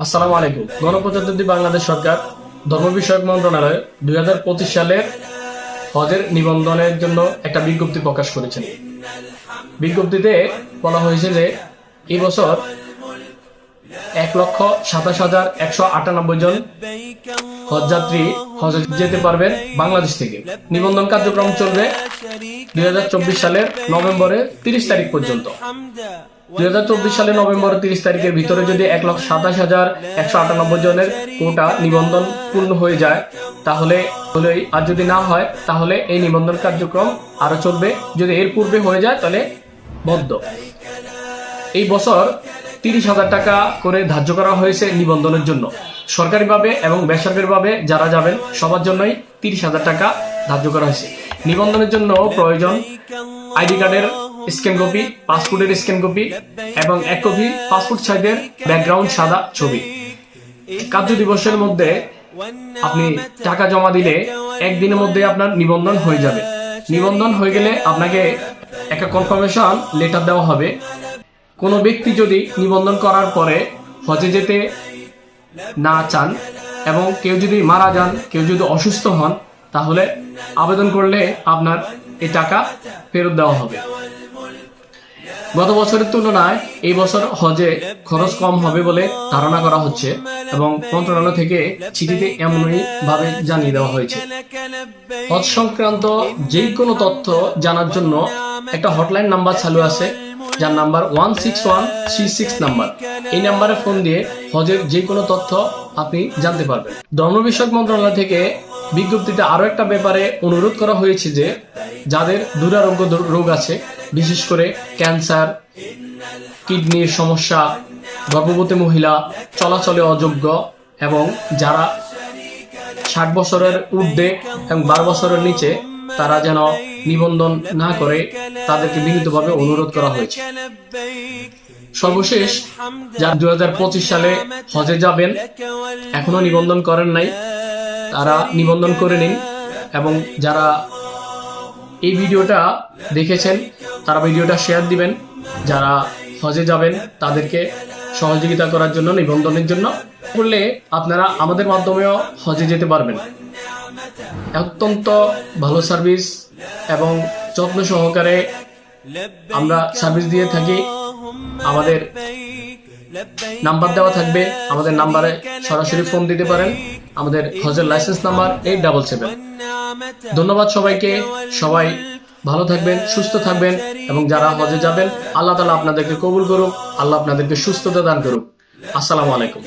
আসসালামু আলাইকুম। গণপ্রজাতন্ত্রী বাংলাদেশ সরকার ধর্ম বিষয়ক মন্ত্রণালয় দুই হাজার পঁচিশ সালের হজের নিবন্ধনের জন্য একটা বিজ্ঞপ্তি প্রকাশ করেছেন। বিজ্ঞপ্তিতে বলা হয়েছে যে এই বছর এক লক্ষ সাতাশ হাজার একশো আটানব্বই জন হজযাত্রী হজে যেতে পারবেন বাংলাদেশ থেকে। নিবন্ধন কার্যক্রম চলবে দুই হাজার চব্বিশ সালের নভেম্বরের তিরিশ তারিখ পর্যন্ত। দুই সালের নভেম্বর তিরিশ তারিখের ভিতরে যদি এক লক্ষ সাতাশ হাজার একশো আটানব্বই জনের কোটা নিবন্ধন পূর্ণ হয়ে যায়, তাহলে হলেই আর যদি না হয়, তাহলে এই নিবন্ধন কার্যক্রম আরও চলবে। যদি এর পূর্বে হয়ে যায়, তাহলে বদ্ধ এই বছর তিরিশ হাজার টাকা করে ধার্য করা হয়েছে নিবন্ধনের জন্য। সরকারিভাবে এবং বেসরকারিভাবে যারা যাবেন, সবার জন্যই তিরিশ হাজার টাকা ধার্য করা হয়েছে। নিবন্ধনের জন্য প্রয়োজন আইডি কার্ডের স্ক্যান কপি, পাসপোর্টের স্ক্যান কপি এবং এক কপি পাসপোর্ট সাইজের ব্যাকগ্রাউন্ড সাদা ছবি। কার্য দিবসের মধ্যে আপনি টাকা জমা দিলে একদিনের মধ্যে আপনার নিবন্ধন হয়ে যাবে। নিবন্ধন হয়ে গেলে আপনাকে একটা কনফার্মেশন লেটার দেওয়া হবে। কোনো ব্যক্তি যদি নিবন্ধন করার পরে হজে যেতে না চান এবং কেউ যদি মারা যান, কেউ যদি অসুস্থ হন, তাহলে আবেদন করলে আপনার এই টাকা ফেরত দেওয়া হবে। গত বছরের তুলনায় এই বছর হজে খরচ কম হবে বলে ধারণা করা হচ্ছে এবং মন্ত্রণালয় থেকে চিঠিতে এমনই ভাবে জানিয়ে দেওয়া হয়েছে। হজ সংক্রান্ত যে কোনো তথ্য জানার জন্য একটা হটলাইন নাম্বার চালু আছে, যার number one six one three six number. এই নাম্বারে ফোন দিয়ে হজের যে কোনো তথ্য আপনি জানতে পারবেন। ধর্ম বিষয়ক মন্ত্রণালয় থেকে বিজ্ঞপ্তিতে আরও একটা ব্যাপারে অনুরোধ করা হয়েছে যে যাদের দুরারোগ্য রোগ আছে, বিশেষ করে ক্যান্সার, কিডনির সমস্যা, গর্ভবতী মহিলা, চলাচলে অযোগ্য এবং যারা ষাট বছরের ঊর্ধ্বে এবং বারো বছরের নিচে, তারা যেন নিবন্ধন না করে, তাদেরকে বিনীতভাবে অনুরোধ করা হয়েছে। সর্বশেষ যা দু পঁচিশ সালে হজে যাবেন, এখনও নিবন্ধন করেন নাই, তারা নিবন্ধন করে নিন এবং যারা এই ভিডিওটা দেখেছেন, তারা ভিডিওটা শেয়ার দিবেন। যারা হজে যাবেন, তাদেরকে সহযোগিতা করার জন্য, নিবন্ধনের জন্য। করলে আপনারা আমাদের মাধ্যমেও হজে যেতে পারবেন। অত্যন্ত ভালো সার্ভিস এবং যত্ন সহকারে আমরা সার্ভিস দিয়ে থাকি। আমাদের নাম্বার দেওয়া থাকবে। আমাদের নাম্বারে সরাসরি ফোন দিতে পারেন। আমাদের হজের license number eight double seven ধন্যবাদ সবাইকে। সবাই ভালো থাকবেন, সুস্থ থাকবেন এবং যারা হজে যাবেন, আল্লাহ তালা আপনাদেরকে কবুল করুক, আল্লাহ আপনাদেরকে সুস্থতা দান করুক। আসসালামু আলাইকুম।